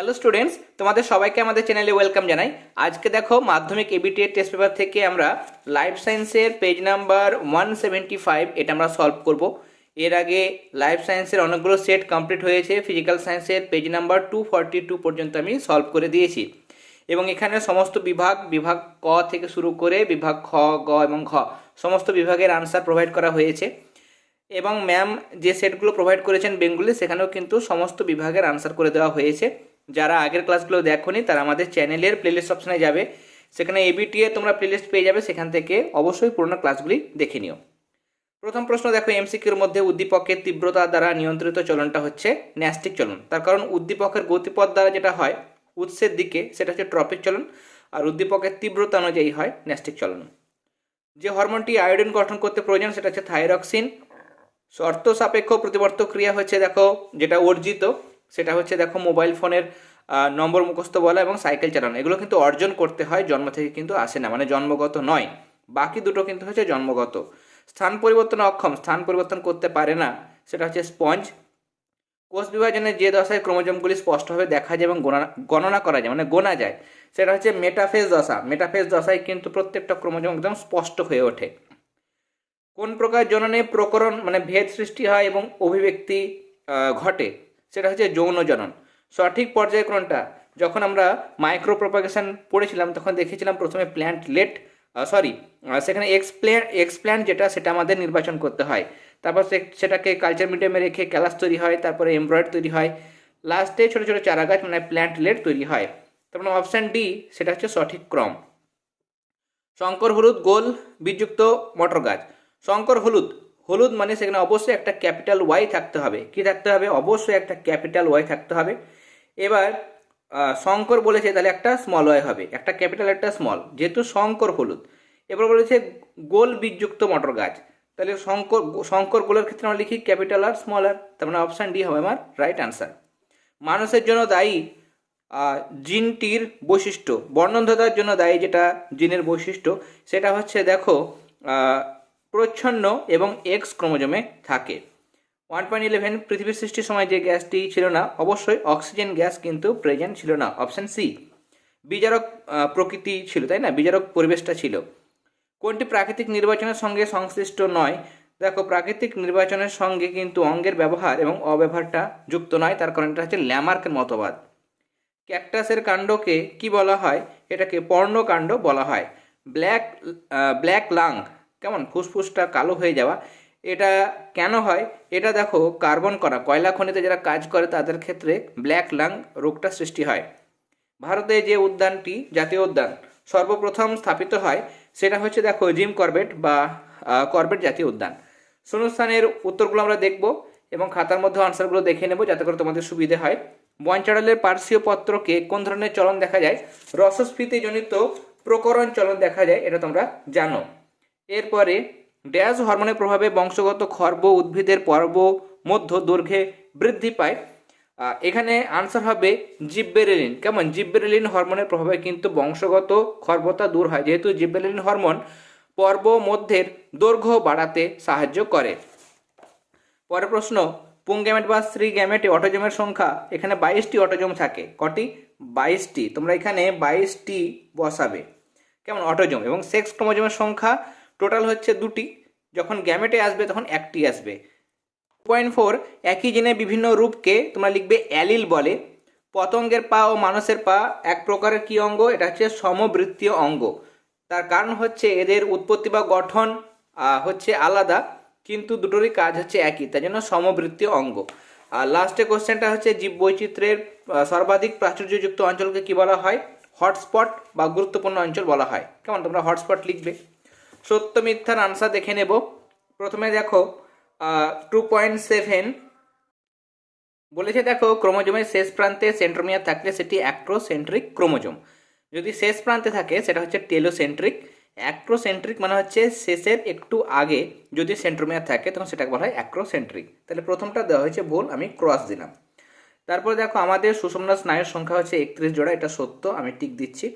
Hello students তোমাদের সবাইকে আমাদের চ্যানেলে ওয়েলকাম জানাই। আজকে দেখো মাধ্যমিক এবিটি এর টেস্ট পেপার থেকে আমরা লাইফ সায়েন্সের page number one seventy five এটা আমরা সলভ করব। এর আগে লাইফ সায়েন্সের অনেকগুলো সেট কমপ্লিট হয়েছে ফিজিক্যাল সায়েন্সের page number two forty two পর্যন্ত আমি সলভ করে দিয়েছি। এবং এখানে সমস্ত বিভাগ বিভাগ ক থেকে শুরু করে বিভাগ খ, গ এবং ঘ, সমস্ত বিভাগের আনসার প্রোভাইড করা হয়েছে। এবং ম্যাম যে সেটগুলো প্রোভাইড করেছেন বেঙ্গলি, সেখানেও কিন্তু সমস্ত বিভাগের আনসার করে দেওয়া হয়েছে। যারা আগের ক্লাসগুলো দেখোনি, তারা আমাদের চ্যানেলের প্লেলিস্ট অপশনে যাবে। সেখানে এবিটিএ তোমরা প্লেলিস্ট পেয়ে যাবে, সেখান থেকে অবশ্যই পুরোনো ক্লাসগুলি দেখে নিও। প্রথম প্রশ্ন দেখো এমসিকিউর মধ্যে উদ্দীপকের তীব্রতা দ্বারা নিয়ন্ত্রিত চলনটা হচ্ছে ন্যাস্টিক চলন। তার কারণ উদ্দীপকের গতিপথ দ্বারা যেটা হয়, উৎসের দিকে সেটা হচ্ছে ট্রপিক চলন, আর উদ্দীপকের তীব্রতা অনুযায়ী হয় ন্যাস্টিক চলন। যে হরমোনটি আয়োডিন গঠন করতে প্রয়োজন, সেটা হচ্ছে থাইরক্সিন। শর্ত সাপেক্ষ প্রতিবর্তক ক্রিয়া হচ্ছে, দেখো, যেটা অর্জিত, সেটা হচ্ছে, দেখো মোবাইল ফোনের নম্বর মুখস্থ বলা এবং সাইকেল চালানো, এগুলো কিন্তু অর্জন করতে হয়, জন্ম থেকে কিন্তু আসে না মানে জন্মগত নয়। বাকি দুটো কিন্তু হচ্ছে জন্মগত। স্থান পরিবর্তন অক্ষম, স্থান পরিবর্তন করতে পারে না, সেটা হচ্ছে স্পঞ্জ। কোষ বিভাজনের যে দশায় ক্রোমোজোমগুলি স্পষ্টভাবে দেখা যায় এবং গণনা গণনা করা যায় মানে গোনা যায়, সেটা হচ্ছে মেটাফেজ দশা। মেটাফেজ দশায় কিন্তু প্রত্যেকটা ক্রোমোজোম একদম স্পষ্ট হয়ে ওঠে। কোন প্রকার জননে প্রকরণ মানে ভেদ সৃষ্টি হয় এবং অভিব্যক্তি ঘটে, সেটা হচ্ছে যৌন জনন। সঠিক পর্যায়ক্রমটা যখন আমরা মাইক্রো প্রপাগেশন পড়েছিলাম, তখন দেখেছিলাম প্রথমে প্ল্যান্ট লেট সরি সেখানে এক্সপ্ল্যান এক্সপ্ল্যান্ট যেটা, সেটা আমাদের নির্বাচন করতে হয়। তারপর সেটাকে কালচার মিডিয়ামে রেখে ক্যালাস তৈরি হয়, তারপরে এমব্রয়েড তৈরি হয়। লাস্টে ছোটো ছোটো চারা গাছ মানে প্ল্যান্ট লেট তৈরি হয়। তারপরে অপশান ডি সেটা হচ্ছে সঠিক ক্রম। শঙ্কর হলুদ, গোল বীজযুক্ত মটর গাছ। শঙ্কর হলুদ। হলুদ মানে সেখানে অবশ্যই একটা ক্যাপিটাল ওয়াই থাকতে হবে। কি থাকতে হবে? অবশ্যই একটা ক্যাপিটাল ওয়াই থাকতে হবে। এবার শঙ্কর বলেছে তাহলে একটা স্মল ওয়াই হবে, একটা ক্যাপিটাল একটা স্মল যেহেতু শঙ্কর হলুদ। এবার বলেছে গোল বীজযুক্ত মটর গাছ, তাহলে শঙ্কর শঙ্কর গোলের ক্ষেত্রে আমরা লিখি ক্যাপিটাল আর স্মল আর তার মানে অপশান ডি হবে আমার রাইট আনসার মানুষের জন্য দায়ী জিনটির বৈশিষ্ট্য, বর্ণন্ধতার জন্য দায়ী যেটা জিনের বৈশিষ্ট্য, সেটা হচ্ছে দেখো প্রচ্ছন্ন এবং এক্স ক্রোমোজোমে থাকে। ওয়ান পয়েন্ট ইলেভেন পৃথিবীর সৃষ্টির সময় যে গ্যাসটি ছিল না, অবশ্যই অক্সিজেন গ্যাস কিন্তু প্রেজেন্ট ছিল না। অপশান সি, বিজারক প্রকৃতি ছিল, তাই না? বিজারক পরিবেশটা ছিল। কোনটি প্রাকৃতিক নির্বাচনের সঙ্গে সংশ্লিষ্ট নয়? দেখো, প্রাকৃতিক নির্বাচনের সঙ্গে কিন্তু অঙ্গের ব্যবহার এবং অব্যবহারটা যুক্ত নয়, তার কারণ এটা হচ্ছে ল্যামার্কের মতবাদ। ক্যাকটাসের কাণ্ডকে কি বলা হয়? এটাকে পর্ণকাণ্ড বলা হয়। ব্ল্যাক ব্ল্যাক লাং, কেমন? ফুসফুসটা কালো হয়ে যাওয়া। এটা কেন হয়? এটা দেখো কার্বন করা কয়লা খনিতে যারা কাজ করে তাদের ক্ষেত্রে ব্ল্যাক লাং রোগটা সৃষ্টি হয়। ভারতে যে উদ্যানটি, জাতীয় উদ্যান, সর্বপ্রথম স্থাপিত হয়, সেটা হচ্ছে দেখো জিম কর্বেট বা কর্বেট জাতীয় উদ্যান। শূন্যস্থানের উত্তরগুলো আমরা দেখব এবং খাতার মধ্যে আনসারগুলো দেখে নেব যাতে করে তোমাদের সুবিধে হয়। বনচাড়ালের পার্শ্বীয় পত্রকে কোন ধরনের চলন দেখা যায়? রসস্ফীতিজনিত প্রকরণ চলন দেখা যায়, এটা তোমরা জানো। এরপরে ড্যাশ হরমোনের প্রভাবে বংশগত খর্ব, উদ্ভিদের পর্ব মধ্য দৈর্ঘ্যে বৃদ্ধি পায়। এখানে আনসার হবে জিব্বেরেলিন। কেমন? জিব্বেরেলিন হরমোনের প্রভাবে কিন্তু বংশগত খর্বতা দূর হয়, যেহেতু জিব্বেরেলিন হরমোন পর্ব মধ্যের দৈর্ঘ্য বাড়াতে সাহায্য করে। পরের প্রশ্ন পুং গ্যামেট বা স্ত্রী গ্যামেটে অটোজমের সংখ্যা? এখানে বাইশটি অটোজম থাকে। কটি? বাইশটি। তোমরা এখানে বাইশটি বসাবে। কেমন? অটোজম এবং সেক্স ক্রোমোজোমের সংখ্যা টোটাল হচ্ছে দুটি। যখন গ্যামেটে আসবে, তখন একটি আসবে। পয়েন্ট ফোর একই জিনে বিভিন্ন রূপকে তোমরা লিখবে অ্যালিল বলে। পতঙ্গের পা ও মানুষের পা, এক প্রকারের কি অঙ্গ? এটা হচ্ছে সমবৃত্তীয় অঙ্গ। তার কারণ হচ্ছে এদের উৎপত্তি বা গঠন হচ্ছে আলাদা, কিন্তু দুটোরই কাজ হচ্ছে একই তাই জন্য সমবৃত্তীয় অঙ্গ। আর লাস্টে কোশ্চেনটা হচ্ছে জীব বৈচিত্র্যের সর্বাধিক প্রাচুর্যযুক্ত অঞ্চলকে কি বলা হয়? হটস্পট বা গুরুত্বপূর্ণ অঞ্চল বলা হয়। কেমন? তোমরা হটস্পট লিখবে। সত্য মিথ্যার আনসার দেখে নেব। প্রথমে দেখো টু পয়েন্ট সেভেন বলেছে দেখো, ক্রোমোজোমের শেষ প্রান্তে সেন্ট্রোমিয়ার থাকলে সেটি অ্যাক্ট্রোসেন্ট্রিক ক্রোমোজোম। যদি শেষ প্রান্তে থাকে, সেটা হচ্ছে টেলোসেন্ট্রিক অ্যাক্ট্রোসেন্ট্রিক মানে হচ্ছে শেষের একটু আগে যদি সেন্ট্রোমিয়ার থাকে, তখন সেটাকে বলা হয় অ্যাক্রোসেন্ট্রিক তাহলে প্রথমটা দেওয়া হয়েছে, ভুল, আমি ক্রস দিলাম। তারপরে দেখো, আমাদের সুষমনা স্নায়ুর সংখ্যা হচ্ছে একত্রিশ জোড়া, এটা সত্য, আমি টিক দিচ্ছি।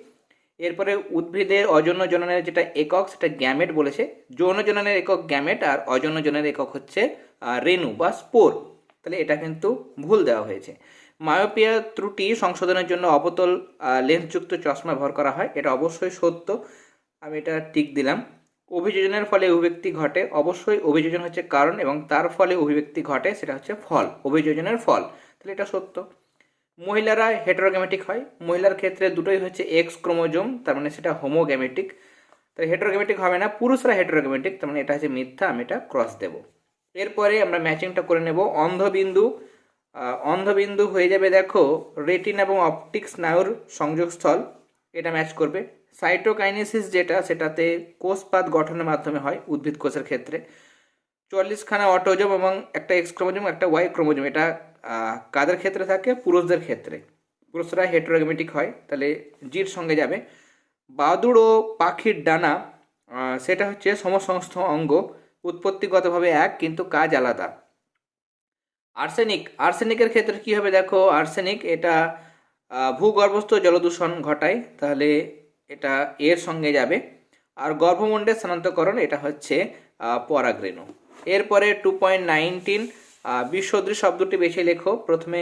এরপরে উদ্ভিদের অজন্য জননের যেটা একক, সেটা গ্যামেট বলেছে। যৌন জননের একক গ্যামেট আর অজন্য জননের একক হচ্ছে রেণু বা স্পোর। তাহলে এটা কিন্তু ভুল দেওয়া হয়েছে। মায়োপিয়া ত্রুটি সংশোধনের জন্য অবতল লেন্সযুক্ত চশমা ব্যবহার করা হয়। এটা অবশ্যই সত্য। আমি এটা টিক দিলাম। অভিযোজনের ফলে অভিব্যক্তি ঘটে। অবশ্যই অভিযোজন হচ্ছে কারণ এবং তার ফলে অভিব্যক্তি ঘটে, সেটা হচ্ছে ফল। অভিযোজনের ফল। তাহলে এটা সত্য। মহিলারা হেটারোগ্যামেটিক হয়। মহিলার ক্ষেত্রে দুটোই হচ্ছে এক্স ক্রোমোজোম, তার মানে সেটা হোমোগ্যামেটিক তাই হেটারোগ্যামেটিক হবে না, পুরুষরা হেটারোগ্যামেটিক তার মানে এটা হচ্ছে মিথ্যা, আমি এটা ক্রস দেব। এরপরে আমরা ম্যাচিংটা করে নেব। অন্ধবিন্দু অন্ধবিন্দু হয়ে যাবে দেখো রেটিন এবং অপটিক স্নায়ুর সংযোগস্থল, এটা ম্যাচ করবে। সাইটোকাইনেসিস যেটা, সেটাতে কোষপাত গঠনের মাধ্যমে হয় উদ্ভিদ কোষের ক্ষেত্রে। চল্লিশখানা অটোজম এবং একটা এক্স ক্রোমোজোম, একটা ওয়াই ক্রোমোজোম, এটা কাদের ক্ষেত্রে থাকে? পুরুষদের ক্ষেত্রে। পুরুষরা হেটারোগ্যামেটিক হয়, তাহলে জির সঙ্গে যাবে। বাদুড় ও পাখির ডানা সেটা হচ্ছে সমসংস্থ অঙ্গ, উৎপত্তিগতভাবে এক, কিন্তু কাজ আলাদা। আর্সেনিক, আর্সেনিকের ক্ষেত্রে কি হবে দেখো? আর্সেনিক এটা ভূগর্ভস্থ জলদূষণ ঘটায়, তাহলে এটা এর সঙ্গে যাবে। আর গর্ভমণ্ডের স্থানান্তকরণ এটা হচ্ছে পরাগরেণু। এরপরে টু পয়েন্ট নাইনটিন বিশ্বদ্রী শব্দটি বেছে লেখো। প্রথমে,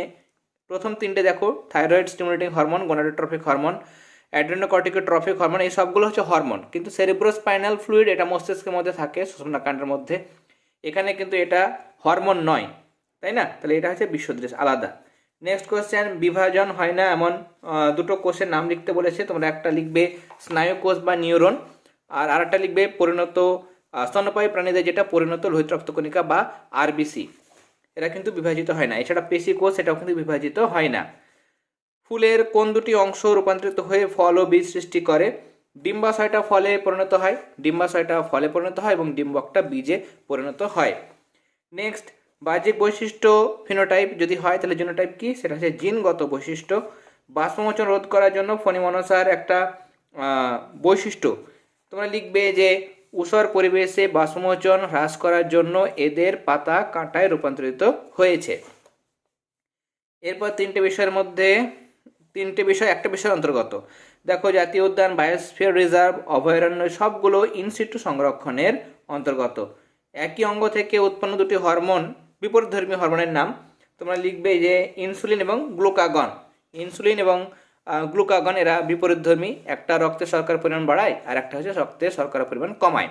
প্রথম তিনটে দেখো। Thyroid stimulating hormone, gonadotrophic hormone, adrenocorticotrophic hormone, এই সবগুলো হচ্ছে হরমোন। কিন্তু সেরিব্রোস্পাইনাল ফ্লুইড এটা মস্তিষ্কের মধ্যে থাকে শ্বসনাকাণ্ডের মধ্যে। এখানে কিন্তু এটা হরমোন নয়, তাই না? তাহলে এটা হচ্ছে বিশ্বদৃশ, আলাদা। নেক্সট কোশ্চেন, বিভাজন হয় না এমন দুটো কোষের নাম লিখতে বলেছে। তোমরা একটা লিখবে স্নায়ু কোষ বা নিউরন, আর আরেকটা লিখবে পরিণত স্তন্যপায়ী প্রাণীদের যেটা পরিণত লোহিত রক্তকণিকা বা আরবিসি। এরা কিন্তু বিভাজিত হয় না। এছাড়া পেশি কোষ এটাও কিন্তু বিভাজিত হয় না। ফুলের কোন দুটি অংশ রূপান্তরিত হয়ে ফল ও বীজ সৃষ্টি করে? ডিম্বাশয়টা ফলে পরিণত হয়, ডিম্বাশয়টা ফলে পরিণত হয় এবং ডিম্বকটা বীজে পরিণত হয়। নেক্সট, বাহ্যিক বৈশিষ্ট্য ফিনোটাইপ যদি হয় তাহলে জিনোটাইপ কি? সেটা হচ্ছে জিনগত বৈশিষ্ট্য। বাষ্পমোচন রোধ করার জন্য ফণিমনসার একটা বৈশিষ্ট্য। তোমরা লিখবে যে উষর পরিবেশে বাষ্পমোচন হ্রাস করার জন্য এদের পাতা কাঁটায় রূপান্তরিত হয়েছে। এরপর তিনটে বিষয়ের মধ্যে, তিনটে বিষয়, একটা বিষয়ের অন্তর্গত। দেখো, জাতীয় উদ্যান বায়োস্ফিয়ার রিজার্ভ অভয়ারণ্য, সবগুলো ইনসিটু সংরক্ষণের অন্তর্গত। একই অঙ্গ থেকে উৎপন্ন দুটি হরমোন, বিপরীতধর্মী হরমোনের নাম। তোমরা লিখবে যে ইনসুলিন এবং গ্লুকাগন ইনসুলিন এবং গ্লুকাগন এরা বিপরীতধর্মী, একটা রক্তে শর্করার পরিমাণ বাড়ায় আর একটা হচ্ছে রক্তে শর্করার পরিমাণ কমায়।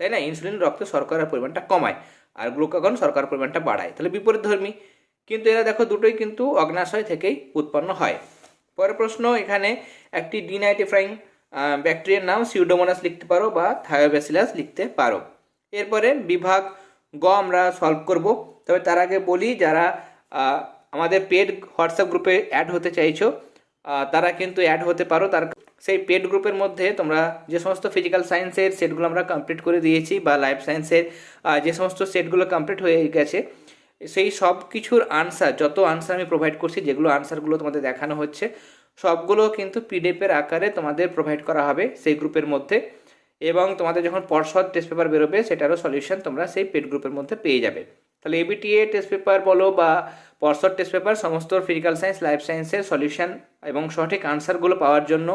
তাই না? ইনসুলিন রক্তে শর্করার পরিমাণটা কমায় আর গ্লুকাগন শর্করার পরিমাণটা বাড়ায়। তাহলে বিপরীতধর্মী। কিন্তু এরা দেখো দুটোই কিন্তু অগ্নাশয় থেকেই উৎপন্ন হয়। পরের প্রশ্ন, এখানে একটি ডিনাইটিফাইং ব্যাকটেরিয়ার নাম সিউডোমোনাস লিখতে পারো বা থায়োব্যাসিলাস লিখতে পারো। এরপরে বিভাগ গ আমরা সলভ করব। তবে তার আগে বলি, যারা আমাদের পেড হোয়াটসঅ্যাপ গ্রুপে অ্যাড হতে চাইছো তারা কিন্তু অ্যাড হতে পারো। তার সেই পেড গ্রুপের মধ্যে তোমরা যে সমস্ত ফিজিক্যাল সায়েন্সের সেটগুলো আমরা কমপ্লিট করে দিয়েছি বা লাইফ সায়েন্সের যে সমস্ত সেটগুলো কমপ্লিট হয়ে গেছে, সেই সব কিছুর আনসার যত আনসার আমি প্রোভাইড করছি, যেগুলো আনসারগুলো তোমাদের দেখানো হচ্ছে, সবগুলো কিন্তু পিডিএফের আকারে তোমাদের প্রোভাইড করা হবে সেই গ্রুপের মধ্যে। এবং তোমাদের যখন পর্ষদ টেস্ট পেপার বেরোবে, সেটারও সলিউশন তোমরা সেই পেড গ্রুপের মধ্যে পেয়ে যাবে। তাহলে এবিটিএ টেস্ট পেপার বলো বা পর্ষদ টেস্ট পেপার সমস্ত ফিজিক্যাল সায়েন্স লাইফ সায়েন্সের সলিউশন এবং সঠিক আনসারগুলো পাওয়ার জন্য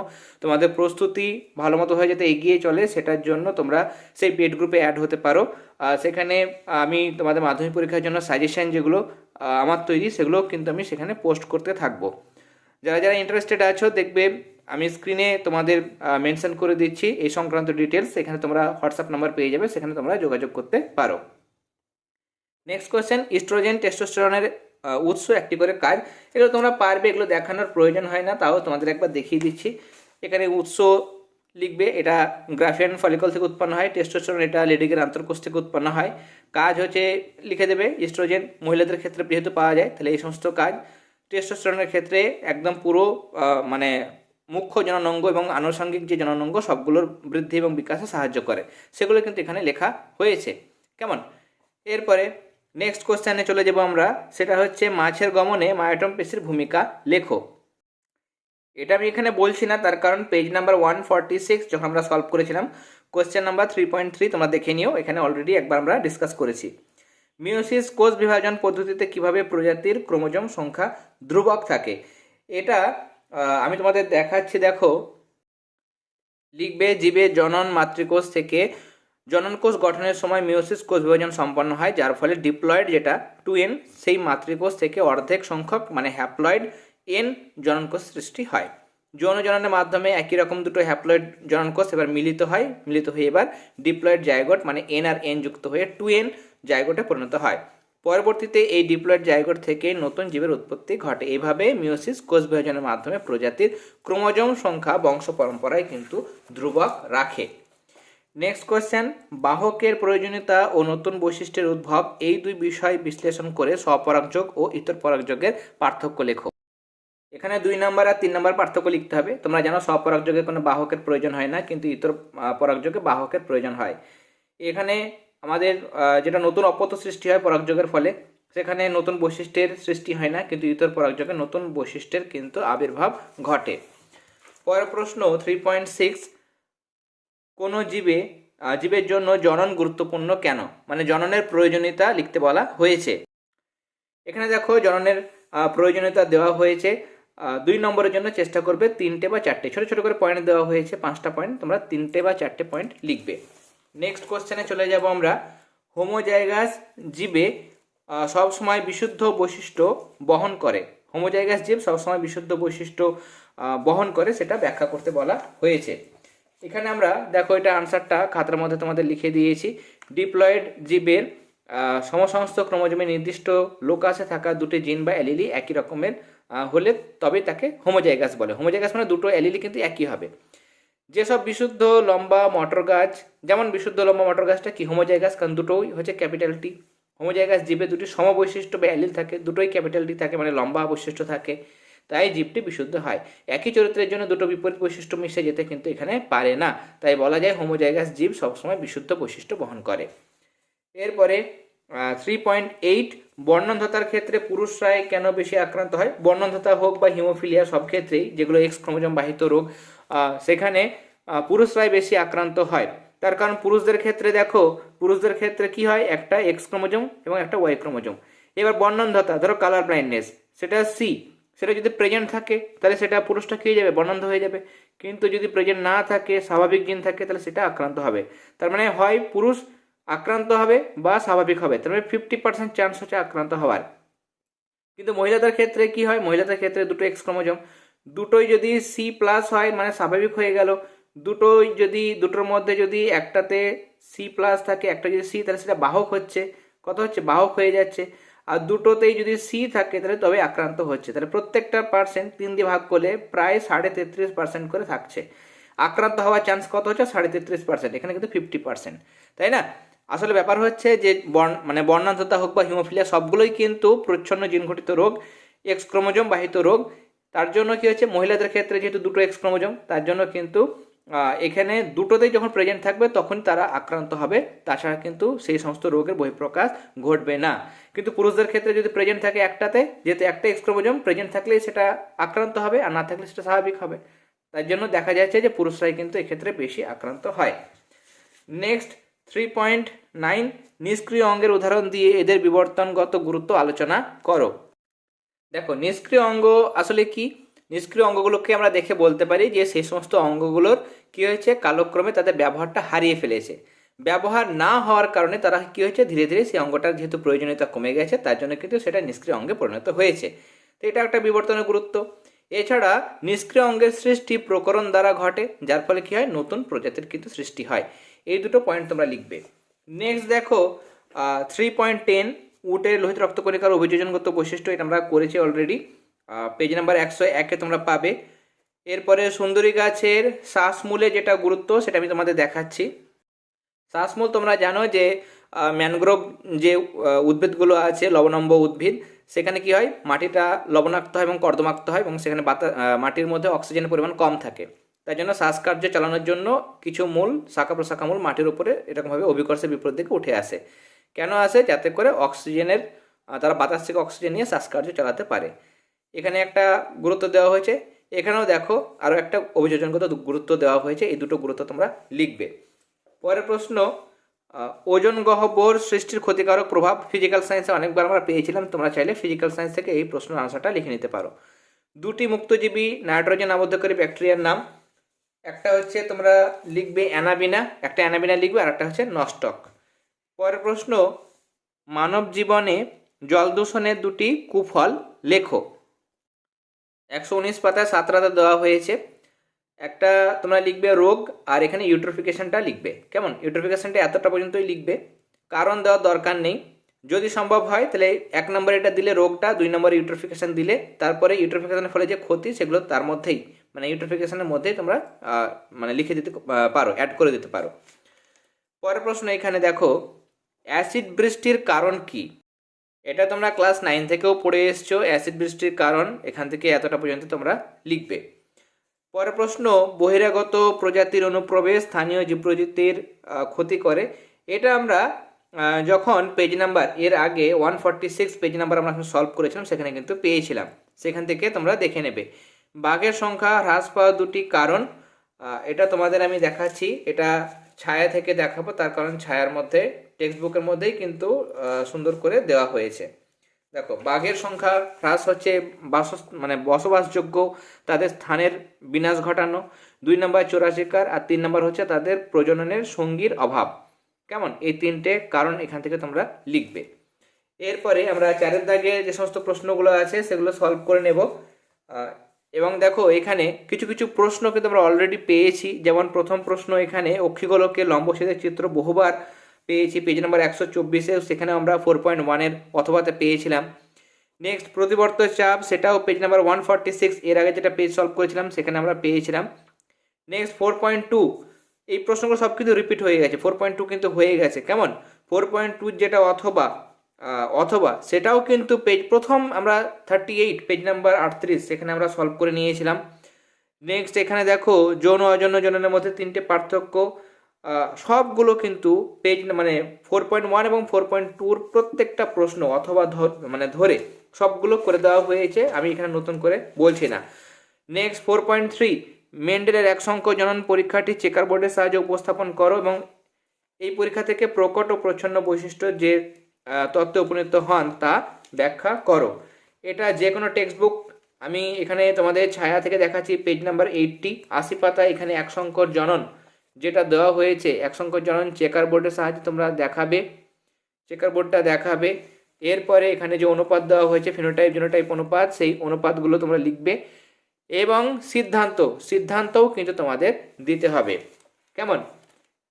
তোমাদের প্রস্তুতি ভালো মতো হয়ে যাতে এগিয়ে চলে, সেটার জন্য তোমরা সেই পেড গ্রুপে অ্যাড হতে পারো। সেখানে আমি তোমাদের মাধ্যমিক পরীক্ষার জন্য সাজেশন যেগুলো আমার তৈরি, সেগুলো কিন্তু আমি সেখানে পোস্ট করতে থাকব। যারা যারা ইন্টারেস্টেড আছো, দেখবে আমি স্ক্রিনে তোমাদের মেনশন করে দিচ্ছি, এই সংক্রান্ত ডিটেলস এখানে তোমরা হোয়াটসঅ্যাপ নাম্বার পেয়ে যাবে, সেখানে তোমরা যোগাযোগ করতে পারো। নেক্সট কোয়েশ্চেন ইস্ট্রোজেন টেস্টোস্টেরনের উৎস একটি করে কাজ। এগুলো তোমরা পারবে, এগুলো দেখানোর প্রয়োজন হয় না, তাও তোমাদের একবার দেখিয়ে দিচ্ছি। এখানে উৎস লিখবে, এটা গ্রাফিয়ান ফলিকল থেকে উৎপন্ন হয় টেস্টোস্টেরন এটা লেডিকের আন্তর্কোষ থেকে উৎপন্ন হয়। কাজ হচ্ছে, লিখে দেবে ইস্ট্রোজেন মহিলাদের ক্ষেত্রে যেহেতু পাওয়া যায়, তাহলে এই সমস্ত কাজ। টেস্টোস্টেরনের ক্ষেত্রে একদম পুরো মানে মুখ্য জননাঙ্গ এবং আনুষঙ্গিক যে জননাঙ্গ, সবগুলোর বৃদ্ধি এবং বিকাশে সাহায্য করে। সেগুলো কিন্তু এখানে লেখা হয়েছে। কেমন? এরপরে নেক্সট কোশ্চেনে চলে যাব আমরা। সেটা হচ্ছে, মাছের গমনে মায়োটম পেশির ভূমিকা লেখো। এটা আমি এখানে বলছি না, তার কারণ page number one forty six যখন আমরা সলভ করেছিলাম question number three point three তোমরা দেখে নিও, এখানে অলরেডি একবার আমরা ডিসকাস করেছি। মিওসিস কোষ বিভাজন পদ্ধতিতে কীভাবে প্রজাতির ক্রোমোজোম সংখ্যা ধ্রুবক থাকে? এটা আমি তোমাদের দেখাচ্ছি, দেখো। লিখবে জীবের জনন মাতৃকোষ থেকে জননকোষ গঠনের সময় মিওসিস কোষ বিভাজন সম্পন্ন হয়, যার ফলে ডিপ্লয়েড যেটা টু এন সেই মাতৃকোষ থেকে অর্ধেক সংখ্যক মানে হ্যাপ্লয়েড এন জননকোষ সৃষ্টি হয়। যৌন জননের মাধ্যমে একই রকম দুটো হ্যাপ্লয়েড জননকোষ এবার মিলিত হয়, মিলিত হয়ে এবার ডিপ্লয়েড জায়গোট মানে এন আর এন যুক্ত হয়ে টু এন জায়গোটে পরিণত হয়। পরবর্তীতে এই ডিপ্লয়েড জায়গোট থেকে নতুন জীবের উৎপত্তি ঘটে। এইভাবে মিওসিস কোষ বিভাজনের মাধ্যমে প্রজাতির ক্রোমোজোম সংখ্যা বংশ পরম্পরায় কিন্তু ধ্রুবক রাখে। নেক্সট কোয়েশ্চেন বাহকের প্রয়োজনীয়তা ও নতুন বৈশিষ্ট্যের উদ্ভব, এই দুই বিষয় বিশ্লেষণ করে স্বপরাগযোগ ও ইতর পরাগযোগের পার্থক্য লেখো। এখানে দুই নাম্বার আর তিন নাম্বার পার্থক্য লিখতে হবে। তোমরা জানো স্বপরাগযোগে কোনো বাহকের প্রয়োজন হয় না, কিন্তু ইতর পরাগযোগে বাহকের প্রয়োজন হয়। এখানে আমাদের যেটা নতুন অপত্য সৃষ্টি হয় পরাগযোগের ফলে, সেখানে নতুন বৈশিষ্ট্যের সৃষ্টি হয় না, কিন্তু ইতর পরাগযোগে নতুন বৈশিষ্ট্যের কিন্তু আবির্ভাব ঘটে। পরের প্রশ্ন থ্রি পয়েন্ট সিক্স কোনো জীবে জীবের জন্য জনন গুরুত্বপূর্ণ কেন? মানে জননের প্রয়োজনীয়তা লিখতে বলা হয়েছে। এখানে দেখো জননের প্রয়োজনীয়তা দেওয়া হয়েছে। দুই নম্বরের জন্য চেষ্টা করবে তিনটে বা চারটে। ছোট ছোট করে পয়েন্ট দেওয়া হয়েছে, পাঁচটা পয়েন্ট তোমরা তিনটে বা চারটে পয়েন্ট লিখবে। নেক্সট কোশ্চেনে চলে যাব আমরা। হোমোজাইগাস জীবে সবসময় বিশুদ্ধ বৈশিষ্ট্য বহন করে। হোমোজাইগাস জীব সবসময় বিশুদ্ধ বৈশিষ্ট্য বহন করে, সেটা ব্যাখ্যা করতে বলা হয়েছে। এখানে আমরা দেখো এটা আনসারটা খাতার মধ্যে তোমাদের লিখে দিয়েছি। ডিপ্লয়েড জীবের আহ, সমসমস্ত ক্রোমোজোমে নির্দিষ্ট লোকাসে থাকা দুটি জিন বা অ্যালিলি একই রকমের হলে তবে তাকে হোমোজাইগাস বলে। হোমোজাইগাস মানে দুটো অ্যালিলি কিন্তু একই হবে। যেসব বিশুদ্ধ লম্বা মটর গাছ যেমন বিশুদ্ধ লম্বা মটর গাছটা কি হোমোজাইগাস কারণ দুটোই হচ্ছে ক্যাপিটাল টি হোমোজাইগাস জীবে দুটি সমবৈশিষ্ট্য বা অ্যালিল থাকে দুটোই ক্যাপিটাল টি থাকে মানে লম্বা বৈশিষ্ট্য থাকে। তাই জীবটি বিশুদ্ধ হয়। একই চরিত্রের জন্য দুটো বিপরীত বৈশিষ্ট্য মিশে যেতে কিন্তু এখানে পারে না। তাই বলা যায় হোমোজাইগাস জীব সবসময় বিশুদ্ধ বৈশিষ্ট্য বহন করে। এরপরে থ্রি পয়েন্ট এইট বর্ণন্ধতার ক্ষেত্রে পুরুষরাই কেন বেশি আক্রান্ত হয়? বর্ণন্ধতা হোক বা হিমোফিলিয়া সব ক্ষেত্রেই, যেগুলো এক্স ক্রোমোজোম বাহিত রোগ সেখানে পুরুষরাই বেশি আক্রান্ত হয়। তার কারণ পুরুষদের ক্ষেত্রে দেখো, পুরুষদের ক্ষেত্রে কি হয়? একটা এক্স ক্রোমোজোম এবং একটা ওয়াই ক্রোমোজোম। এবার বর্ণন্ধতা, ধরো কালার ব্লাইন্ডনেস সেটা সি সেটা যদি প্রেজেন্ট থাকে, তাহলে সেটা পুরুষটা হয়ে যাবে, বর্ণান্ধ হয়ে যাবে। কিন্তু যদি প্রেজেন্ট না থাকে, স্বাভাবিক জিন থাকে, তাহলে সেটা আক্রান্ত হবে। তার মানে হয় পুরুষ আক্রান্ত হবে বা স্বাভাবিক হবে। তার মানে ফিফটি পার্সেন্ট চান্স হচ্ছে আক্রান্ত হওয়ার। কিন্তু মহিলাদের ক্ষেত্রে কি হয়? মহিলাদের ক্ষেত্রে দুটো এক্স ক্রোমোজোম দুটোই যদি সি প্লাস হয় মানে স্বাভাবিক হয়ে গেল। দুটোই যদি, দুটোর মধ্যে যদি একটাতে সি প্লাস থাকে, একটা যদি সি তাহলে সেটা বাহক হচ্ছে। কত হচ্ছে? বাহক হয়ে যাচ্ছে। আর দুটোতেই যদি সি থাকে, তাহলে তবে আক্রান্ত হচ্ছে। তাহলে প্রত্যেকটা পার্সেন্ট তিন দিয়ে ভাগ করলে প্রায় সাড়ে তেত্রিশ পার্সেন্ট করে থাকছে। আক্রান্ত হওয়ার চান্স কত হচ্ছে? সাড়ে তেত্রিশ পার্সেন্ট এখানে কিন্তু ফিফটি পার্সেন্ট তাই না? আসলে ব্যাপার হচ্ছে যে বর্ণ মানে বর্ণান্ধতা হোক বা হিমোফিলিয়া সবগুলোই কিন্তু প্রচ্ছন্ন জিন ঘটিত রোগ এক্স ক্রোমোজোম বাহিত রোগ। তার জন্য কি হচ্ছে? মহিলাদের ক্ষেত্রে যেহেতু দুটো এক্স ক্রোমোজোম, তার জন্য কিন্তু এখানে দুটোতেই যখন প্রেজেন্ট থাকবে, তখন তারা আক্রান্ত হবে। তাছাড়া কিন্তু সেই সমস্ত রোগের বহিঃপ্রকাশ ঘটবে না। কিন্তু পুরুষদের ক্ষেত্রে যদি প্রেজেন্ট থাকে একটাতে, যেহেতু একটা এক্স ক্রোমোজোম প্রেজেন্ট থাকলে সেটা আক্রান্ত হবে, আর না থাকলে সেটা স্বাভাবিক হবে। তার জন্য দেখা যাচ্ছে যে পুরুষরাই কিন্তু এক্ষেত্রে বেশি আক্রান্ত হয়। নেক্সট থ্রি পয়েন্ট নাইন নিষ্ক্রিয় অঙ্গের উদাহরণ দিয়ে এদের বিবর্তনগত গুরুত্ব আলোচনা করো। দেখো, নিষ্ক্রিয় অঙ্গ আসলে কি? নিষ্ক্রিয় অঙ্গগুলোকে আমরা দেখে বলতে পারি যে সেই সমস্ত অঙ্গগুলোর কি হয়েছে? কালক্রমে তাদের ব্যবহারটা হারিয়ে ফেলেছে। ব্যবহার না হওয়ার কারণে তারা কি হয়েছে? ধীরে ধীরে সেই অঙ্গটার যেহেতু প্রয়োজনীয়তা কমে গেছে, তার জন্য কিন্তু সেটা নিষ্ক্রিয় অঙ্গে পরিণত হয়েছে। তো এটা একটা বিবর্তনের গুরুত্ব। এছাড়া নিষ্ক্রিয় অঙ্গের সৃষ্টি প্রকরণ দ্বারা ঘটে, যার ফলে কি হয়? নতুন প্রজাতির কিন্তু সৃষ্টি হয়। এই দুটো পয়েন্ট তোমরা লিখবে। নেক্সট দেখো থ্রি পয়েন্ট টেন উটের লোহিত রক্তকণিকার অভিযোজনগত বৈশিষ্ট্য এটা আমরা করেছি অলরেডি পেজ নাম্বার একশো একে তোমরা পাবে। এরপরে সুন্দরী গাছের শ্বাসমূলে যেটা গুরুত্ব, সেটা আমি তোমাদের দেখাচ্ছি। শ্বাসমূল তোমরা জানো যে ম্যানগ্রোভ যে উদ্ভিদগুলো আছে, লবণম্ব উদ্ভিদ, সেখানে কি হয়? মাটিটা লবণাক্ত হয় এবং কর্দমাক্ত হয় এবং সেখানে বাতা মাটির মধ্যে অক্সিজেনের পরিমাণ কম থাকে। তাই জন্য শ্বাসকার্য চালানোর জন্য কিছু মূল, শাখা প্রশাখা মূল মাটির উপরে এরকমভাবে অভিকর্ষের বিপরীত দিকে উঠে আসে। কেন আসে? যাতে করে অক্সিজেনের তারা বাতাস থেকে অক্সিজেন নিয়ে শ্বাসকার্য চালাতে পারে। এখানে একটা গুরুত্ব দেওয়া হয়েছে। এখানেও দেখো আরও একটা অভিযোজনগত গুরুত্ব দেওয়া হয়েছে। এই দুটো গুরুত্ব তোমরা লিখবে। পরের প্রশ্ন ওজন গহ্বর সৃষ্টির ক্ষতিকারক প্রভাব ফিজিক্যাল সায়েন্সে অনেকবার আমরা পেয়েছিলাম। তোমরা চাইলে ফিজিক্যাল সায়েন্স থেকে এই প্রশ্নের আনসারটা লিখে নিতে পারো। দুটি মুক্তজীবী নাইট্রোজেন আবদ্ধকারী ব্যাকটেরিয়ার নাম। একটা হচ্ছে তোমরা লিখবে অ্যানাবিনা, একটা অ্যানাবিনা লিখবে আর একটা হচ্ছে নস্টক। পরের প্রশ্ন মানব জীবনে জল দূষণের দুটি কুফল লেখো। একশো উনিশ পাতায় সাতরাতে দেওয়া হয়েছে। একটা তোমরা লিখবে রোগ, আর এখানে ইউট্রোফিকেশনটা লিখবে। কেমন? ইউট্রোফিকেশনটা এতটা পর্যন্তই লিখবে। কারণ দেওয়ার দরকার নেই। যদি সম্ভব হয়, তাহলে এক নম্বরে এটা দিলে রোগটা, দুই নম্বর ইউট্রোফিকেশন দিলে, তারপরে ইউট্রোফিকেশনের ফলে যে ক্ষতি, সেগুলো তার মধ্যেই মানে ইউট্রোফিকেশনের মধ্যেই তোমরা মানে লিখে দিতে পারো অ্যাড করে দিতে পারো। পরের প্রশ্ন এখানে দেখো, অ্যাসিড বৃষ্টির কারণ কি? এটা তোমরা ক্লাস নাইন থেকেও পড়ে এসছো অ্যাসিড বৃষ্টির কারণ, এখান থেকে এতটা পর্যন্ত তোমরা লিখবে। পরের প্রশ্ন, বহিরাগত প্রজাতির অনুপ্রবেশ স্থানীয় জীবপ্রজাতির ক্ষতি করে। এটা আমরা যখন পেজ নাম্বার এর আগে one forty six page number আমরা এখন সলভ করেছিলাম, সেখানে কিন্তু পেয়েছিলাম। সেখান থেকে তোমরা দেখে নেবে। বাঘের সংখ্যা, হ্রাস পাওয়ার দুটি কারণ এটা তোমাদের আমি দেখাচ্ছি। এটা ছায়া থেকে দেখাবো, তার কারণ ছায়ার মধ্যে টেক্সট বুকের মধ্যেই কিন্তু সুন্দর করে দেওয়া হয়েছে। দেখো, বাঘের সংখ্যা হ্রাস হচ্ছে বাস মানে বসবাসযোগ্য তাদের স্থানের বিনাশ ঘটানো, দুই নম্বর চোরাশিকার আর তিন নম্বর হচ্ছে তাদের প্রজননের সঙ্গীর অভাব। কেমন? এই তিনটে কারণ এখান থেকে তোমরা লিখবে। এরপরে আমরা চারের দাগে যে সমস্ত প্রশ্নগুলো আছে, সেগুলো সলভ করে নেব। এবং দেখো, এখানে কিছু কিছু প্রশ্ন কিন্তু আমরা অলরেডি পেয়েছি। যেমন প্রথম প্রশ্ন এখানে অক্ষিগোলকে লম্বছেদের চিত্র বহুবার পেয়েছি। পেজ নাম্বার একশো চব্বিশে সেখানে আমরা ফোর পয়েন্ট ওয়ানের অথবাতে পেয়েছিলাম। নেক্সট প্রতিবর্ত চাপ, সেটাও page number one forty six এর আগে যেটা পেজ সলভ করেছিলাম, সেখানে আমরা পেয়েছিলাম। নেক্সট ফোর পয়েন্ট টু এই প্রশ্নগুলো সব কিন্তু রিপিট হয়ে গেছে। ফোর পয়েন্ট টু কিন্তু হয়ে গেছে, কেমন? ফোর পয়েন্ট টু যেটা অথবা অথবা, সেটাও কিন্তু পেজ প্রথম আমরা থার্টি এইট পেজ নাম্বার আটত্রিশ, সেখানে আমরা সলভ করে নিয়েছিলাম। নেক্সট এখানে দেখো যৌন অযৌন যৌনের মধ্যে তিনটে পার্থক্য। সবগুলো কিন্তু পেজ মানে ফোর পয়েন্ট ওয়ান এবং ফোর পয়েন্ট টুর প্রত্যেকটা প্রশ্ন অথবা মানে ধরে সবগুলো করে দেওয়া হয়েছে, আমি এখানে নতুন করে বলছি না। নেক্সট ফোর পয়েন্ট থ্রি মেন্ডেলের এক সংখ্য জনন পরীক্ষাটি চেকার বোর্ডের সাহায্যে উপস্থাপন করো এবং এই পরীক্ষা থেকে প্রকট ও প্রচ্ছন্ন বৈশিষ্ট্য যে তত্ত্বে উপনীত হন তা ব্যাখ্যা করো। এটা যে কোনো টেক্সট বুক আমি এখানে তোমাদের ছায়া থেকে দেখাচ্ছি পেজ নাম্বার এইটটি আশি পাতা এখানে এক সংকর জনন যেটা দেওয়া হয়েছে, এক সংকর জনন চেকার বোর্ডের সাহায্যে তোমরা দেখাবে চেকার বোর্ডটা দেখাবে। এরপরে এখানে যে অনুপাত দেওয়া হয়েছে ফিনোটাইপ জিনোটাইপ অনুপাত, সেই অনুপাতগুলো তোমরা লিখবে এবং সিদ্ধান্ত, সিদ্ধান্তও কিন্তু তোমাদের দিতে হবে। কেমন?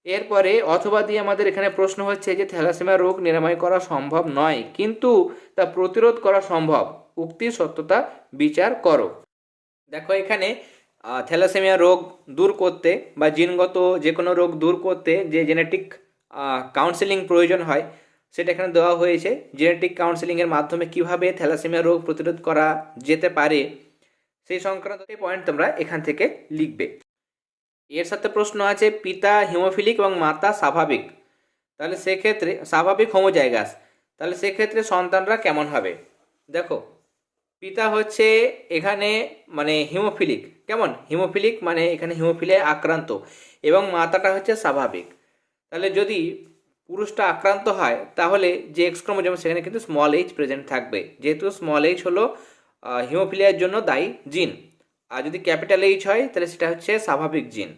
এরপরে অথবা দিয়ে আমাদের এখানে প্রশ্ন হচ্ছে যে, থ্যালাসেমিয়া রোগ নিরাময় করা সম্ভব নয়, কিন্তু তা প্রতিরোধ করা সম্ভব। উক্তির সত্যতা বিচার করো। দেখো এখানে থ্যালাসেমিয়া রোগ দূর করতে বা জিনগত যে কোনো রোগ দূর করতে যে জেনেটিক কাউন্সেলিং প্রয়োজন হয়, সেটা এখানে দেওয়া হয়েছে। জেনেটিক কাউন্সেলিংয়ের মাধ্যমে কীভাবে থ্যালাসেমিয়া রোগ প্রতিরোধ করা যেতে পারে, সেই সংক্রান্ত পয়েন্ট তোমরা এখান থেকে লিখবে। এর সাথে প্রশ্ন আছে, পিতা হিমোফিলিক এবং মাতা স্বাভাবিক। তাহলে সেক্ষেত্রে স্বাভাবিক হোমোজাইগাস। তাহলে সেক্ষেত্রে সন্তানরা কেমন হবে? দেখো পিতা হচ্ছে এখানে মানে হিমোফিলিক। কেমন? হিমোফিলিক মানে এখানে হিমোফিলিয়ায় আক্রান্ত এবং মাতাটা হচ্ছে স্বাভাবিক। তাহলে যদি পুরুষটা আক্রান্ত হয়, তাহলে যে এক্স ক্রোমোজোম, সেখানে কিন্তু স্মল এইচ প্রেজেন্ট থাকবে। যেহেতু স্মল এইচ হলো হিমোফিলিয়ার জন্য দায়ী জিন। আর যদি ক্যাপিটাল এইচ হয়, তাহলে সেটা হচ্ছে স্বাভাবিক জিন।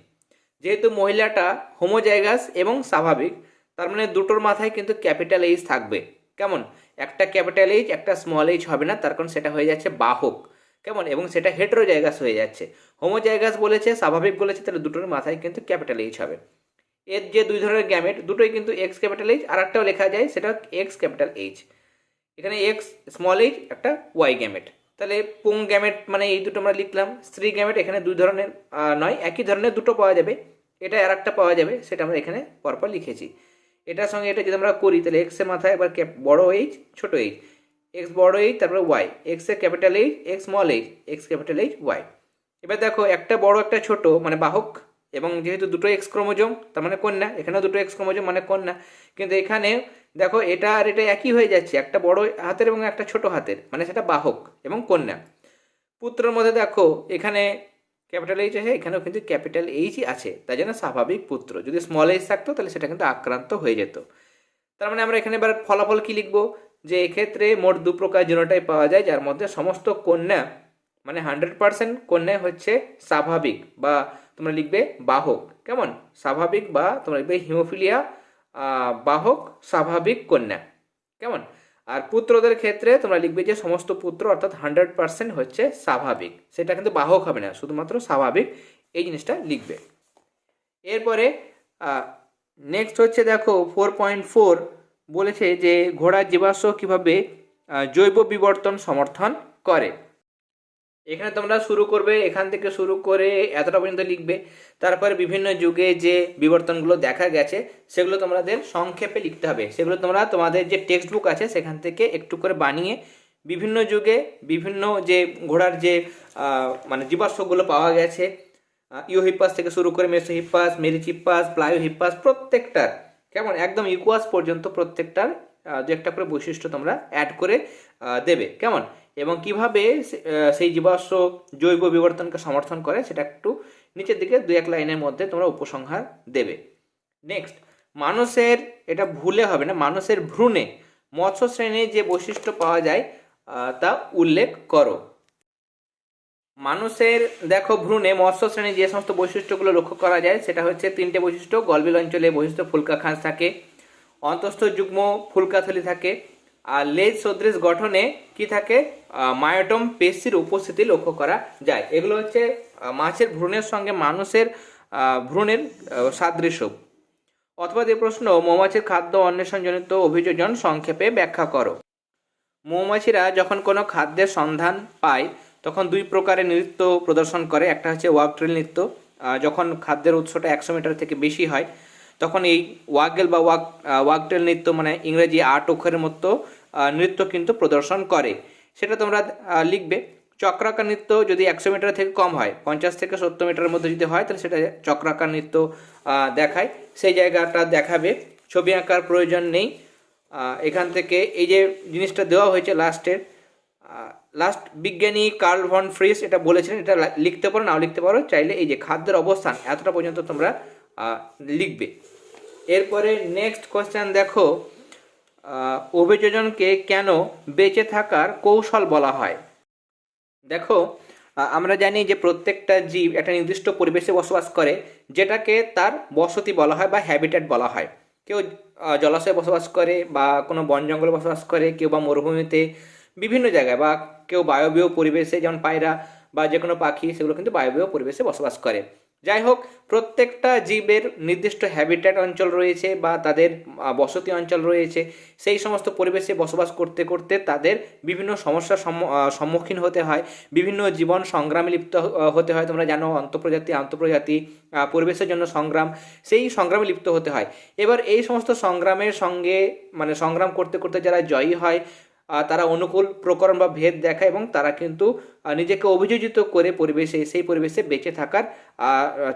যেহেতু মহিলাটা হোমোজাইগাস এবং স্বাভাবিক, তার মানে দুটোর মাথায় কিন্তু ক্যাপিটাল এইচ থাকবে। কেমন? একটা ক্যাপিটাল এইচ একটা স্মল এইচ হবে না, তার কারণ সেটা হয়ে যাচ্ছে বাহক। কেমন? এবং সেটা হেটেরোজাইগাস হয়ে যাচ্ছে। হোমোজাইগাস বলেছে, স্বাভাবিক বলেছে, তাহলে দুটোর মাথায় কিন্তু ক্যাপিটাল এইচ হবে। এর যে দুই ধরনের গ্যামেট দুটোই কিন্তু এক্স ক্যাপিটাল এইচ আর একটাও লেখা যায়, সেটা এক্স ক্যাপিটাল এইচ এখানে এক্স স্মল এইচ একটা ওয়াই গ্যামেট তাহলে পুং গ্যামেট মানে এই দুটো আমরা লিখলাম, স্ত্রী গ্যামেট এখানে দুই ধরনের নয়, একই ধরনের দুটো পাওয়া যাবে। এটা আর একটা পাওয়া যাবে, সেটা আমরা এখানে পরপর লিখেছি। এটার সঙ্গে এটা যদি আমরা করি, তাহলে এক্সের মাথায় এবার বড় এইচ ছোট এইচ এক্স বড় এইচ তারপরে ওয়াই এক্সের capital H X small H X capital H Y এবার দেখো, একটা বড়, একটা ছোট মানে বাহক, এবং যেহেতু দুটো এক্স ক্রোমোজোম, তার মানে কন্যা, এখানেও দুটো এক্স ক্রোমোজোম মানে কন্যা। কিন্তু এখানে দেখো, এটা আর এটা একই হয়ে যাচ্ছে, একটা বড় হাতের এবং একটা ছোট হাতের মানে সেটা বাহক এবং কন্যা। পুত্রের মধ্যে দেখো, এখানে ক্যাপিটাল এইচ আছে, এখানেও কিন্তু ক্যাপিটাল এইচই আছে। তাই জন্য স্বাভাবিক পুত্র। যদি স্মল এইচ থাকতো, তাহলে সেটা কিন্তু আক্রান্ত হয়ে যেত। তার মানে আমরা এখানে এবার ফলাফল কি লিখব? যে এক্ষেত্রে মোট দু প্রকার জিনোটাইপ পাওয়া যায়, যার মধ্যে সমস্ত কন্যা মানে হান্ড্রেড পার্সেন্ট কন্যা হচ্ছে স্বাভাবিক বা তোমরা লিখবে বাহক। কেমন? স্বাভাবিক বা তোমরা লিখবে হিমোফিলিয়া বাহক, স্বাভাবিক কন্যা। কেমন? আর পুত্রদের ক্ষেত্রে তোমরা লিখবে যে সমস্ত পুত্র অর্থাৎ হান্ড্রেড পার্সেন্ট হচ্ছে স্বাভাবিক। সেটা কিন্তু বাহক হবে না, শুধুমাত্র স্বাভাবিক এই জিনিসটা লিখবে। এরপরে নেক্সট হচ্ছে দেখো ফোর পয়েন্ট ফোর বলেছে যে ঘোড়ার জীবাশ্ম কীভাবে জৈব বিবর্তন সমর্থন করে। এখানে তোমরা শুরু করবে, এখান থেকে শুরু করে এতটা পর্যন্ত লিখবে। তারপরে বিভিন্ন যুগে যে বিবর্তনগুলো দেখা গেছে, সেগুলো তোমাদের সংক্ষেপে লিখতে হবে। সেগুলো তোমরা তোমাদের যে টেক্সট বুক আছে, সেখান থেকে একটু করে বানিয়ে বিভিন্ন যুগে বিভিন্ন যে ঘোড়ার যে মানে জীবাশ্মগুলো পাওয়া গেছে ইউহিপাস থেকে শুরু করে মেসোহিপাস মেরিচিপাস প্লায়োহিপাস প্রত্যেকটার, কেমন? একদম ইকুয়াস পর্যন্ত প্রত্যেকটার দু একটা করে বৈশিষ্ট্য তোমরা অ্যাড করে দেবে, কেমন? এবং কীভাবে সেই জীবাশ্ম জৈব বিবর্তনকে সমর্থন করে সেটা একটু নিচের দিকে দু এক লাইনের মধ্যে তোমরা উপসংহার দেবে। নেক্সট মানুষের, এটা ভুলে হবে না, মানুষের ভ্রূণে মৎস্য শ্রেণির যে বৈশিষ্ট্য পাওয়া যায় তা উল্লেখ করো। মানুষের, দেখো, ভ্রূণে মৎস্য শ্রেণির যে সমস্ত বৈশিষ্ট্যগুলো লক্ষ্য করা যায়, সেটা হচ্ছে তিনটে বৈশিষ্ট্য, গলবিল অঞ্চলে বৈশিষ্ট্য ফুলকা খাঁজ থাকে, অন্তস্থ যুগ্ম ফুলকাথলি থাকে আর লেজ সদৃশ গঠনে কি থাকে? মায়োটম পেশির উপস্থিতি লক্ষ্য করা যায়। এগুলো হচ্ছে মাছের ভ্রূণের সঙ্গে মানুষের ভ্রূণের সাদৃশ্য। অথবা যে প্রশ্ন, মৌমাছির খাদ্য অন্বেষণজনিত অভিযোজন সংক্ষেপে ব্যাখ্যা করো। মৌমাছিরা যখন কোনো খাদ্যের সন্ধান পায়, তখন দুই প্রকারের নৃত্য প্রদর্শন করে। একটা হচ্ছে ওয়াক ট্রেল নৃত্য যখন খাদ্যের উৎসটা একশো মিটার থেকে বেশি হয় তখন এই ওয়াগেল বা ওয়াক ওয়াকটেল নৃত্য মানে ইংরেজি আট অক্ষরের মতো নৃত্য কিন্তু প্রদর্শন করে। সেটা তোমরা লিখবে। চক্রাকার নৃত্য যদি একশো মিটার থেকে কম হয়, পঞ্চাশ থেকে সত্তর মিটারের মধ্যে যদি হয়, তাহলে সেটা চক্রাকার নৃত্য দেখায়। সেই জায়গাটা দেখাবে। ছবি আঁকার প্রয়োজন নেই। এখান থেকে এই যে জিনিসটা দেওয়া হয়েছে লাস্টের লাস্ট বিজ্ঞানী কার্ল ভন ফ্রিস এটা বলেছিলেন, এটা লিখতে পারো, নাও লিখতে পারো, চাইলে এই যে খাদ্যের অবস্থান, এতটা পর্যন্ত তোমরা লিখবে। এরপরে নেক্সট কোয়েশ্চেন দেখো অভিযোজনকে কেন বেঁচে থাকার কৌশল বলা হয়? দেখো আমরা জানি যে প্রত্যেকটা জীব একটা নির্দিষ্ট পরিবেশে বসবাস করে, যেটাকে তার বসতি বলা হয় বা হ্যাবিটেট বলা হয়। কেউ জলাশয়ে বসবাস করে বা কোনো বন জঙ্গলে বসবাস করে, কেউ বা মরুভূমিতে বিভিন্ন জায়গায় বা কেউ বায়বীয় পরিবেশে, যেমন পায়রা বা যে কোনো পাখি, সেগুলো কিন্তু বায়বীয় পরিবেশে বসবাস করে। যাই হোক প্রত্যেকটা জীবের নির্দিষ্ট হ্যাবিটেট অঞ্চল রয়েছে বা তাদের বসতি অঞ্চল রয়েছে। সেই সমস্ত পরিবেশে বসবাস করতে করতে তাদের বিভিন্ন সমস্যার সম্মু- সম্মুখীন হতে হয়। বিভিন্ন জীবন সংগ্রামে লিপ্ত হতে হয়। তোমরা জানো, অন্তঃপ্রজাতি, আন্তঃপ্রজাতি পরিবেশের জন্য সংগ্রাম, সেই সংগ্রামে লিপ্ত হতে হয়। এবার এই সমস্ত সংগ্রামের সঙ্গে মানে সংগ্রাম করতে করতে যারা জয়ী হয় তারা অনুকূল প্রকরণ বা ভেদ দেখায় এবং তারা কিন্তু নিজেকে অভিযোজিত করে পরিবেশে, সেই পরিবেশে বেঁচে থাকার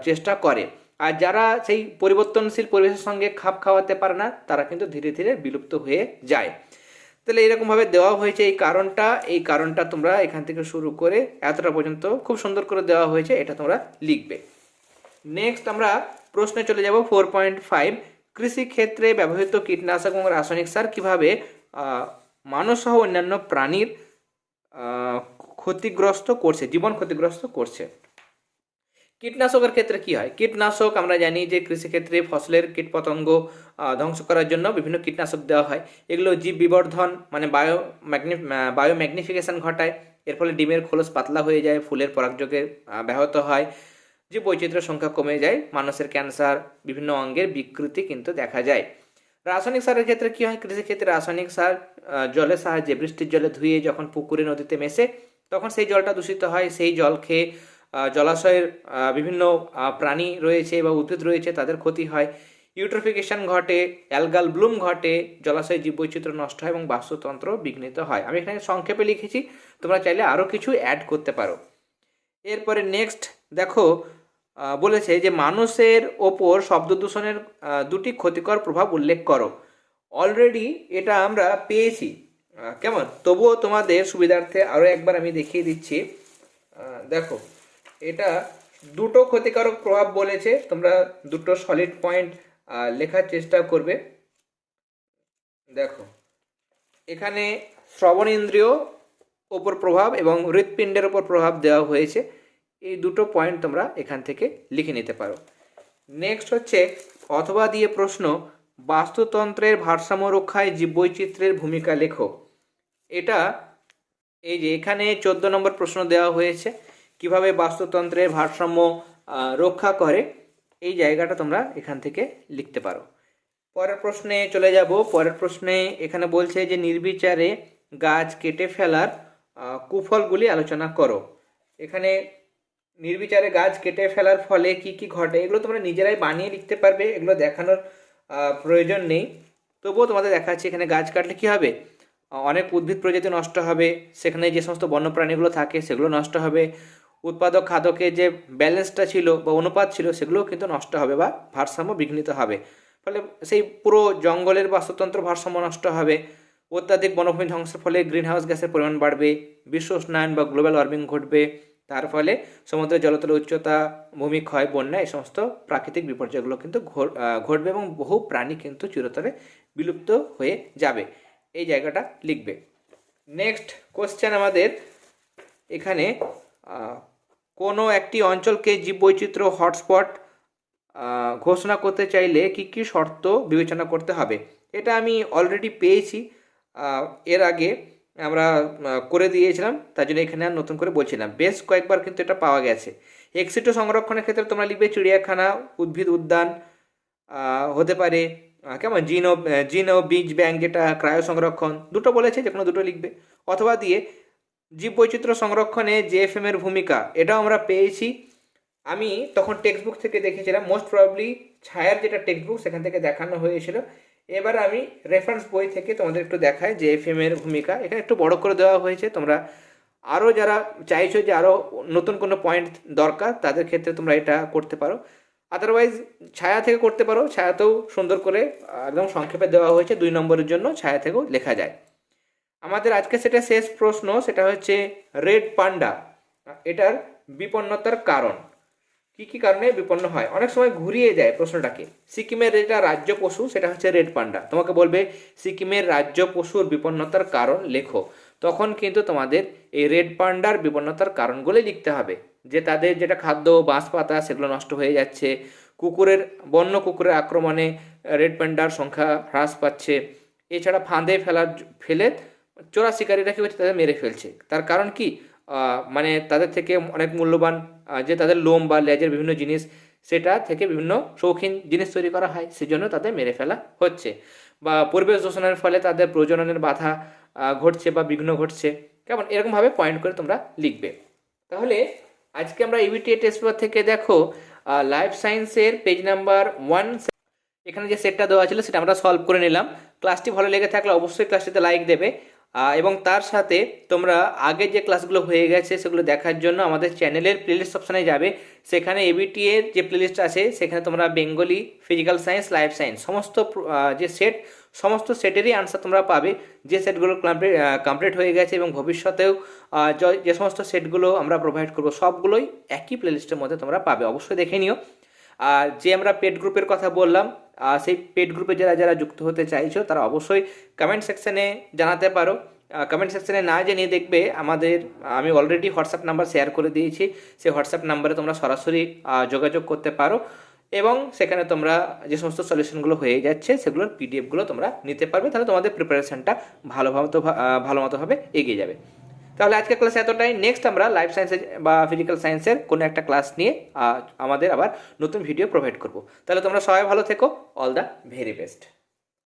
চেষ্টা করে। আর যারা সেই পরিবর্তনশীল পরিবেশের সঙ্গে খাপ খাওয়াতে পারে না, তারা কিন্তু ধীরে ধীরে বিলুপ্ত হয়ে যায়। তাহলে এরকমভাবে দেওয়া হয়েছে এই কারণটা। এই কারণটা তোমরা এখান থেকে শুরু করে এতটা পর্যন্ত খুব সুন্দর করে দেওয়া হয়েছে, এটা তোমরা লিখবে। নেক্সট আমরা প্রশ্নে চলে যাব ফোর পয়েন্ট ফাইভ। কৃষিক্ষেত্রে ব্যবহৃত কীটনাশক এবং রাসায়নিক সার কীভাবে মানুষসহ অন্যান্য প্রাণীর ক্ষতিগ্রস্ত করছে, জীবন ক্ষতিগ্রস্ত করছে। কীটনাশকের ক্ষেত্রে কি হয়? কীটনাশক আমরা জানি যে কৃষিক্ষেত্রে ফসলের কীটপতঙ্গ ধ্বংস করার জন্য বিভিন্ন কীটনাশক দেওয়া হয়। এগুলো জীব বিবর্ধন মানে বায়ো ম্যাগনি বায়ো ম্যাগনিফিকেশন ঘটায়। এর ফলে ডিমের খোলস পাতলা হয়ে যায়, ফুলের পরাগযোগে ব্যাহত হয়। যে বৈচিত্র্য সংখ্যা কমে যায়, মানুষের ক্যান্সার বিভিন্ন অঙ্গের বিকৃতি কিন্তু দেখা যায়। রাসায়নিক সারের ক্ষেত্রে কি হয়? কৃষিক্ষেত্রে রাসায়নিক সার জলের সাহায্যে বৃষ্টির জলে ধুয়ে যখন পুকুরে, নদীতে মেশে, তখন সেই জলটা দূষিত হয়। সেই জল খেয়ে জলাশয়ের বিভিন্ন প্রাণী রয়েছে বা উদ্ভিদ রয়েছে, তাদের ক্ষতি হয়। ইউট্রোফিকেশন ঘটে, অ্যালগাল ব্লুম ঘটে, জলাশয়ের জীববৈচিত্র্য নষ্ট হয় এবং বাস্তুতন্ত্র বিঘ্নিত হয়। আমি এখানে সংক্ষেপে লিখেছি, তোমরা চাইলে আরও কিছু অ্যাড করতে পারো। এরপরে নেক্সট দেখো বলেছে যে মানুষের ওপর শব্দ দূষণের দুটি ক্ষতিকর প্রভাব উল্লেখ করো। অলরেডি এটা আমরা পেয়েছি। কেমন? তবুও তোমাদের সুবিধার্থে আরও একবার আমি দেখিয়ে দিচ্ছি। দেখো, এটা দুটো ক্ষতিকারক প্রভাব বলেছে। তোমরা দুটো সলিড পয়েন্ট লেখার চেষ্টা করবে। দেখো, এখানে শ্রবণ ইন্দ্রিয় ওপর প্রভাব এবং হৃৎপিণ্ডের ওপর প্রভাব দেওয়া হয়েছে। এই দুটো পয়েন্ট তোমরা এখান থেকে লিখে নিতে পারো। নেক্সট হচ্ছে, অথবা দিয়ে প্রশ্ন, বাস্তুতন্ত্রের ভারসাম্য রক্ষায় জীববৈচিত্র্যের ভূমিকা লেখো। এটা এই যে এখানে চোদ্দ নম্বর প্রশ্ন দেওয়া হয়েছে, কীভাবে বাস্তুতন্ত্রের ভারসাম্য রক্ষা করে, এই জায়গাটা তোমরা এখান থেকে লিখতে পারো। পরের প্রশ্নে চলে যাব। পরের প্রশ্নে এখানে বলছে যে, নির্বিচারে গাছ কেটে ফেলার কুফলগুলি আলোচনা করো। এখানে নির্বিচারে গাছ কেটে ফেলার ফলে কি কি ঘটে, এগুলো তোমরা নিজেরাই বানিয়ে লিখতে পারবে, এগুলো দেখানোর প্রয়োজন নেই। তবুও তোমাদের দেখাচ্ছি, এখানে গাছ কাটলে কি হবে? অনেক উদ্ভিদ প্রজাতি নষ্ট হবে, সেখানে যে সমস্ত বন্যপ্রাণীগুলো থাকে সেগুলো নষ্ট হবে। উৎপাদক খাদকের যে ব্যালেন্সটা ছিল বা অনুপাত ছিল সেগুলোও কিন্তু নষ্ট হবে বা ভারসাম্য বিঘ্নিত হবে। ফলে সেই পুরো জঙ্গলের বাস্তুতন্ত্র ভারসাম্য নষ্ট হবে। অত্যাধিক বনভূমি ধ্বংসের ফলে গ্রিনহাউস গ্যাসের পরিমাণ বাড়বে, বিশ্ব উষ্ণায়ন বা গ্লোবাল ওয়ার্মিং ঘটবে। তার ফলে সমুদ্রের জলতলের উচ্চতা ভূমিক্ষয় বন্যা এই সমস্ত প্রাকৃতিক বিপর্যয়গুলো কিন্তু ঘটবে এবং বহু প্রাণী কিন্তু চিরতরে বিলুপ্ত হয়ে যাবে। এই জায়গাটা লিখবে। নেক্সট কোশ্চেন আমাদের। এখানে কোনো একটি অঞ্চলকে জীববৈচিত্র্য হটস্পট ঘোষণা করতে চাইলে কি কি শর্ত বিবেচনা করতে হবে? এটা আমি অলরেডি পেয়েছি। এর আগে আমরা করে দিয়েছিলাম, তার জন্য এখানে আর নতুন করে বলছিলাম। বেশ কয়েকবার কিন্তু এটা পাওয়া গেছে। এক্সিটো সংরক্ষণের ক্ষেত্রে তোমরা লিখবে চিড়িয়াখানা, উদ্ভিদ উদ্যান হতে পারে কেমন? জিন জিন বীজ ব্যাংক যেটা, ক্রায় সংরক্ষণ, দুটো বলেছে, যে কোনো দুটো লিখবে। অথবা দিয়ে জীব বৈচিত্র্য সংরক্ষণে জেএফএম এর ভূমিকা, এটাও আমরা পেয়েছি। আমি তখন টেক্সট বুক থেকে দেখেছিলাম মোস্ট প্রবাবলি ছায়ার যেটা টেক্সট বুক সেখান থেকে দেখানো হয়েছিল। এবার আমি রেফারেন্স বই থেকে তোমাদের একটু দেখাই যে এফ এর ভূমিকা। এখানে একটু বড় করে দেওয়া হয়েছে। তোমরা আরও যারা চাইছো যে আরও নতুন কোনো পয়েন্ট দরকার, তাদের ক্ষেত্রে তোমরা এটা করতে পারো। আদারওয়াইজ ছায়া থেকে করতে পারো। ছায়াতেও সুন্দর করে একদম সংক্ষেপে দেওয়া হয়েছে দুই নম্বরের জন্য, ছায়া থেকেও লেখা যায়। আমাদের আজকে সেটা শেষ প্রশ্ন, সেটা হচ্ছে রেড পান্ডা এটার বিপন্নতার কারণ। কি কি কারণে বিপন্ন হয়? অনেক সময় ঘুরিয়ে যায় প্রশ্নটাকে। সিকিমের যেটা রাজ্য পশু, সেটা হচ্ছে রেড পান্ডা। তোমাকে বলবে, সিকিমের রাজ্য পশুর বিপন্নতার কারণ লেখো। তখন কিন্তু তোমাদের এই রেড পান্ডার বিপন্নতার কারণগুলি লিখতে হবে। যে তাদের যেটা খাদ্য বাঁশ পাতা সেগুলো নষ্ট হয়ে যাচ্ছে, কুকুরের, বন্য কুকুরের আক্রমণে রেড পান্ডার সংখ্যা হ্রাস পাচ্ছে। এছাড়া ফাঁদে ফেলার ফেলে চোরা শিকারীরা কি হচ্ছে তাদের মেরে ফেলছে। তার কারণ কি? মানে তাদের থেকে অনেক মূল্যবান যে তাদের লোম বা লেজের বিভিন্ন জিনিস, সেটা থেকে বিভিন্ন শৌখিন জিনিস তৈরি করা হয়, সেজন্য তাদের মেরে ফেলা হচ্ছে। বা পরিবেশ দূষণের ফলে তাদের প্রজননের বাধা ঘটছে বা বিঘ্ন ঘটছে, কেমন? এরকমভাবে পয়েন্ট করে তোমরা লিখবে। তাহলে আজকে আমরা ইবিটিএ টেস্ট পেপার থেকে দেখো লাইফ সায়েন্সের পেজ নাম্বার ওয়ান এখানে যে সেটটা দেওয়া ছিল, সেটা আমরা সলভ করে নিলাম। ক্লাসটি ভালো লেগে থাকলে অবশ্যই ক্লাসটিতে লাইক দেবে। এবং তার সাথে তোমরা আগে যে ক্লাসগুলো হয়ে গেছে সেগুলো দেখার জন্য আমাদের চ্যানেলের প্লেলিস্ট অপশানে যাবে। সেখানে এবিটি এর যে প্লেলিস্ট আছে, সেখানে তোমরা Bengali physical science life science সমস্ত যে সেট সমস্ত সেটেরই আনসার তোমরা পাবে। যে সেটগুলো কমপ্লিট কমপ্লিট হয়ে গেছে এবং ভবিষ্যতেও যে সমস্ত সেটগুলো আমরা প্রোভাইড করব, সবগুলোই একই প্লেলিস্টের মধ্যে তোমরা পাবে। অবশ্যই দেখে নিও। আর যে আমরা পেড গ্রুপের কথা বললাম সেই পেড গ্রুপে যারা যারা যুক্ত হতে চাইছো, তারা অবশ্যই কমেন্ট সেকশনে জানাতে পারো। কমেন্ট সেকশানে না জেনে দেখবে, আমাদের, আমি অলরেডি হোয়াটসঅ্যাপ নাম্বার শেয়ার করে দিয়েছি। সেই হোয়াটসঅ্যাপ নাম্বারে তোমরা সরাসরি যোগাযোগ করতে পারো এবং সেখানে তোমরা যে সমস্ত সলিউশনগুলো হয়ে যাচ্ছে, সেগুলোর পিডিএফগুলো তোমরা নিতে পারবে। তাহলে তোমাদের প্রিপারেশনটা ভালো মতো ভালো মতোভাবে এগিয়ে যাবে। তাহলে আজকের ক্লাস এতটাই। নেক্সট আমরা লাইফ সায়েন্সের বা ফিজিক্যাল সায়েন্সের কোনো একটা ক্লাস নিয়ে আমাদের আবার নতুন ভিডিও প্রোভাইড করব। তাহলে তোমরা সবাই ভালো থেকো। All the very best